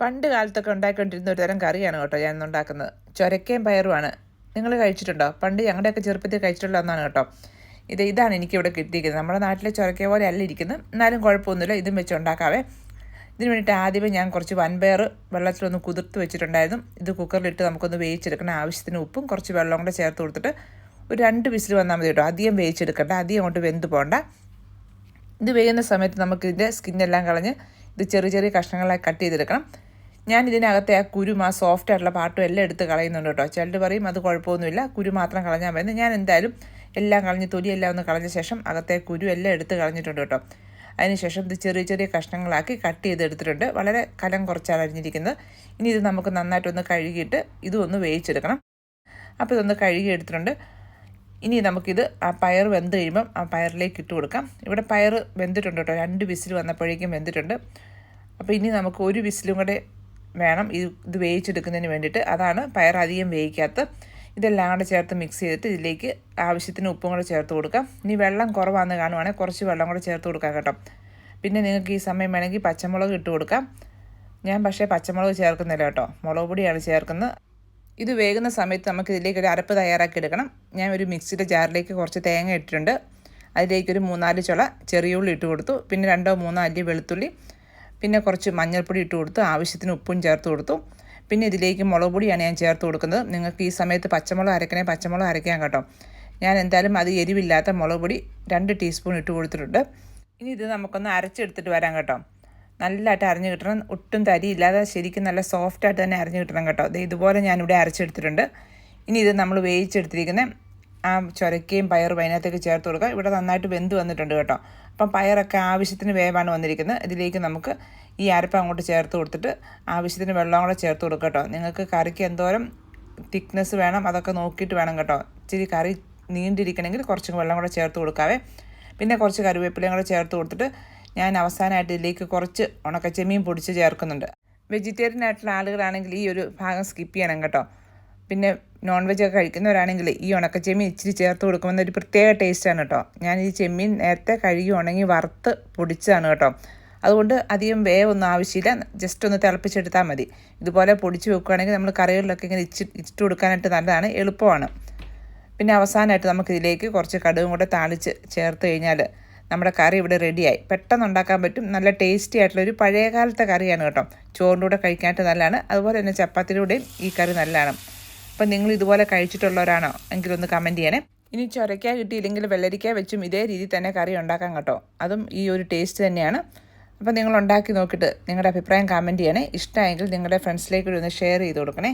പണ്ട് കാലത്തൊക്കെ ഉണ്ടാക്കിക്കൊണ്ടിരുന്ന ഒരു തരം കറിയാണ് കേട്ടോ ഞാൻ ഉണ്ടാക്കുന്നത്. ചൊരക്കയും പയറുമാണ്. നിങ്ങൾ കഴിച്ചിട്ടുണ്ടോ? പണ്ട് ഞങ്ങളുടെയൊക്കെ ചെറുപ്പത്തിൽ കഴിച്ചിട്ടുള്ള ഒന്നാണ് കേട്ടോ. ഇത് ഇതാണ് എനിക്കിവിടെ കിട്ടിയിരിക്കുന്നത്. നമ്മുടെ നാട്ടിലെ ചൊരക്ക പോലെ അല്ല ഇരിക്കുന്നത്. എന്നാലും കുഴപ്പമൊന്നുമില്ല. ഇതും വെച്ച് ഉണ്ടാക്കാവേ. ഇതിന് വേണ്ടിയിട്ട് ആദ്യമേ ഞാൻ കുറച്ച് വൻപയർ വെള്ളത്തിലൊന്ന് കുതിർത്ത് വെച്ചിട്ടുണ്ടായിരുന്നു. ഇത് കുക്കറിലിട്ട് നമുക്കൊന്ന് വേവിച്ചെടുക്കണം. ആവശ്യത്തിന് ഉപ്പും കുറച്ച് വെള്ളം കൂടെ ചേർത്ത് കൊടുത്തിട്ട് ഒരു രണ്ട് വിസിൽ വന്നാൽ മതി കേട്ടോ. അധികം വേവിച്ചെടുക്കണ്ട. അധികം അങ്ങോട്ട് വെന്ത് പോകണ്ട. ഇത് വേകുന്ന സമയത്ത് നമുക്കിതിന്റെ സ്കിന്നെല്ലാം കളഞ്ഞ് ഇത് ചെറിയ ചെറിയ കഷ്ണങ്ങളായി കട്ട് ചെയ്തെടുക്കണം. ഞാൻ ഇതിനകത്തെ ആ കുരും ആ സോഫ്റ്റ് ആയിട്ടുള്ള പാട്ടും എല്ലാം എടുത്ത് കളയുന്നുണ്ട് കേട്ടോ. ചിലർ പറയും അത് കുഴപ്പമൊന്നുമില്ല കുരു മാത്രം കളഞ്ഞാൽ മതി ഞാൻ എന്തായാലും എല്ലാം കളഞ്ഞ് തൊലിയെല്ലാം ഒന്ന് കളഞ്ഞ ശേഷം അകത്തെ കുരു എല്ലാം എടുത്ത് കളഞ്ഞിട്ടുണ്ട് കേട്ടോ. അതിനുശേഷം ഇത് ചെറിയ ചെറിയ കഷ്ണങ്ങളാക്കി കട്ട് ചെയ്തെടുത്തിട്ടുണ്ട്. വളരെ കലം കുറച്ചാണ് അരിഞ്ഞിരിക്കുന്നത്. ഇനി ഇത് നമുക്ക് നന്നായിട്ടൊന്ന് കഴുകിയിട്ട് ഇതും ഒന്ന് വേവിച്ചെടുക്കണം. അപ്പോൾ ഇതൊന്ന് കഴുകി എടുത്തിട്ടുണ്ട് ഇനി നമുക്കിത് ആ പയർ വെന്ത് കഴിയുമ്പം ആ പയറിലേക്ക് ഇട്ട് കൊടുക്കാം. ഇവിടെ പയർ വെന്തിട്ടുണ്ട് കേട്ടോ. രണ്ട് വിസിൽ വന്നപ്പോഴേക്കും വെന്തിട്ടുണ്ട്. അപ്പോൾ ഇനി നമുക്ക് ഒരു വിസിലും കൂടെ വേണം ഇത് ഇത് വേവിച്ചെടുക്കുന്നതിന് വേണ്ടിയിട്ട്. അതാണ് പയർ അധികം വേവിക്കാത്ത. ഇതെല്ലാം കൂടെ ചേർത്ത് മിക്സ് ചെയ്തിട്ട് ഇതിലേക്ക് ആവശ്യത്തിന് ഉപ്പും കൂടെ ചേർത്ത് കൊടുക്കാം. ഇനി വെള്ളം കുറവാണെന്ന് കാണുവാണെങ്കിൽ കുറച്ച് വെള്ളം കൂടെ ചേർത്ത് കൊടുക്കാം കേട്ടോ. പിന്നെ നിങ്ങൾക്ക് ഈ സമയം വേണമെങ്കിൽ പച്ചമുളക് ഇട്ട് കൊടുക്കാം. ഞാൻ പക്ഷേ പച്ചമുളക് ചേർക്കുന്നില്ല കേട്ടോ. മുളക് പൊടിയാണ് ചേർക്കുന്നത്. ഇത് വേകുന്ന സമയത്ത് നമുക്ക് ഇതിലേക്ക് ഒരു അരപ്പ് തയ്യാറാക്കി എടുക്കണം. ഞാൻ ഒരു മിക്സിയുടെ ജാറിലേക്ക് കുറച്ച് തേങ്ങ ഇട്ടിട്ടുണ്ട്. അതിലേക്ക് ഒരു മൂന്നാൽ ചുള ചെറിയ ഉള്ളി ഇട്ട് കൊടുത്തു. പിന്നെ രണ്ടോ മൂന്നോ അല്ലി വെളുത്തുള്ളി. പിന്നെ കുറച്ച് മഞ്ഞൾപ്പൊടി ഇട്ട് കൊടുത്ത് ആവശ്യത്തിന് ഉപ്പും ചേർത്ത് കൊടുത്തു. പിന്നെ ഇതിലേക്ക് മുളക് പൊടിയാണ് ഞാൻ ചേർത്ത് കൊടുക്കുന്നത്. നിങ്ങൾക്ക് ഈ സമയത്ത് പച്ചമുളക് അരക്കണേ പച്ചമുളക് അരയ്ക്കാം കേട്ടോ. ഞാൻ എന്തായാലും അത് എരിവില്ലാത്ത മുളക് പൊടി രണ്ട് ടീസ്പൂൺ ഇട്ട് കൊടുത്തിട്ടുണ്ട്. ഇനി ഇത് നമുക്കൊന്ന് അരച്ചെടുത്തിട്ട് വരാം കേട്ടോ. നല്ലതായിട്ട് അരഞ്ഞു കിട്ടണം. ഒട്ടും തരിയില്ലാതെ ശരിക്കും നല്ല സോഫ്റ്റായിട്ട് തന്നെ അരഞ്ഞു കിട്ടണം കേട്ടോ. ദേ ഇതുപോലെ ഞാനിവിടെ അരച്ചെടുത്തിട്ടുണ്ട്. ഇനി ഇത് നമ്മൾ വേവിച്ചെടുത്തിരിക്കുന്ന ആ ചുരക്കയും പയറും അതിനകത്തേക്ക് ചേർത്ത് കൊടുക്കുക. ഇവിടെ നന്നായിട്ട് വെന്ത് വന്നിട്ടുണ്ട് കേട്ടോ. അപ്പം പയറൊക്കെ ആവശ്യത്തിന് വേവാണ് വന്നിരിക്കുന്നത്. ഇതിലേക്ക് നമുക്ക് ഈ അരപ്പ് അങ്ങോട്ട് ചേർത്ത് കൊടുത്തിട്ട് ആവശ്യത്തിന് വെള്ളം കൂടെ ചേർത്ത് കൊടുക്കുക കേട്ടോ. നിങ്ങൾക്ക് കറിക്ക് എന്തോരം തിക്നെസ് വേണം അതൊക്കെ നോക്കിയിട്ട് വേണം കേട്ടോ. ഇച്ചിരി കറി നീണ്ടിരിക്കണമെങ്കിൽ കുറച്ച് വെള്ളം കൂടെ ചേർത്ത് കൊടുക്കാവേ. പിന്നെ കുറച്ച് കറിവേപ്പിലയും കൂടെ ചേർത്ത് കൊടുത്തിട്ട് ഞാൻ അവസാനമായിട്ട് ഇതിലേക്ക് കുറച്ച് ഉണക്കച്ചെമ്മീൻ പൊടിച്ച് ചേർക്കുന്നുണ്ട്. വെജിറ്റേറിയൻ ആയിട്ടുള്ള ആളുകളാണെങ്കിൽ ഈ ഒരു ഭാഗം സ്കിപ്പ് ചെയ്യണം കേട്ടോ. പിന്നെ നോൺ വെജ് ഒക്കെ കഴിക്കുന്നവരാണെങ്കിൽ ഈ ഉണക്കച്ചെമ്മീൻ ഇച്ചിരി ചേർത്ത് കൊടുക്കുമ്പോൾ ഒരു പ്രത്യേക ടേസ്റ്റാണ് കേട്ടോ. ഞാൻ ഈ ചെമ്മീൻ നേരത്തെ കഴുകി ഉണങ്ങി വറുത്ത് പൊടിച്ചതാണ് കേട്ടോ. അതുകൊണ്ട് അധികം വേവൊന്നും ആവശ്യമില്ല. ജസ്റ്റ് ഒന്ന് തിളപ്പിച്ചെടുത്താൽ മതി. ഇതുപോലെ പൊടിച്ച് വെക്കുകയാണെങ്കിൽ നമ്മൾ കറികളിലൊക്കെ ഇങ്ങനെ ഇച്ചി ഇച്ചിട്ട് കൊടുക്കാനായിട്ട് നല്ലതാണ് എളുപ്പമാണ്. പിന്നെ അവസാനമായിട്ട് നമുക്കിതിലേക്ക് കുറച്ച് കടുകും കൂടെ താളിച്ച് ചേർത്ത് കഴിഞ്ഞാൽ നമ്മുടെ കറി ഇവിടെ റെഡിയായി പെട്ടെന്ന് ഉണ്ടാക്കാൻ പറ്റും. നല്ല ടേസ്റ്റി ആയിട്ടുള്ള ഒരു പഴയകാലത്തെ കറിയാണ് കേട്ടോ. ചോറിന്റെ കൂടെ കഴിക്കാനായിട്ട് നല്ലതാണ്. അതുപോലെ തന്നെ ചപ്പാത്തിയുടെ ഈ കറി നല്ലതാണ്. അപ്പം നിങ്ങൾ ഇതുപോലെ കഴിച്ചിട്ടുള്ളവരാണോ? എങ്കിലൊന്ന് കമന്റ് ചെയ്യണേ. ഇനി ചൊരയ്ക്ക കിട്ടിയില്ലെങ്കിൽ വെള്ളരിക്ക വെച്ചും ഇതേ രീതിയിൽ തന്നെ കറി ഉണ്ടാക്കാൻ കേട്ടോ. അതും ഈ ഒരു ടേസ്റ്റ് തന്നെയാണ്. അപ്പോൾ നിങ്ങൾ ഉണ്ടാക്കി നോക്കിയിട്ട് നിങ്ങളുടെ അഭിപ്രായം കമന്റ് ചെയ്യണേ. ഇഷ്ടമായെങ്കിൽ നിങ്ങളുടെ ഫ്രണ്ട്സിലേക്ക് ഒന്ന് ഷെയർ ചെയ്ത് കൊടുക്കണേ.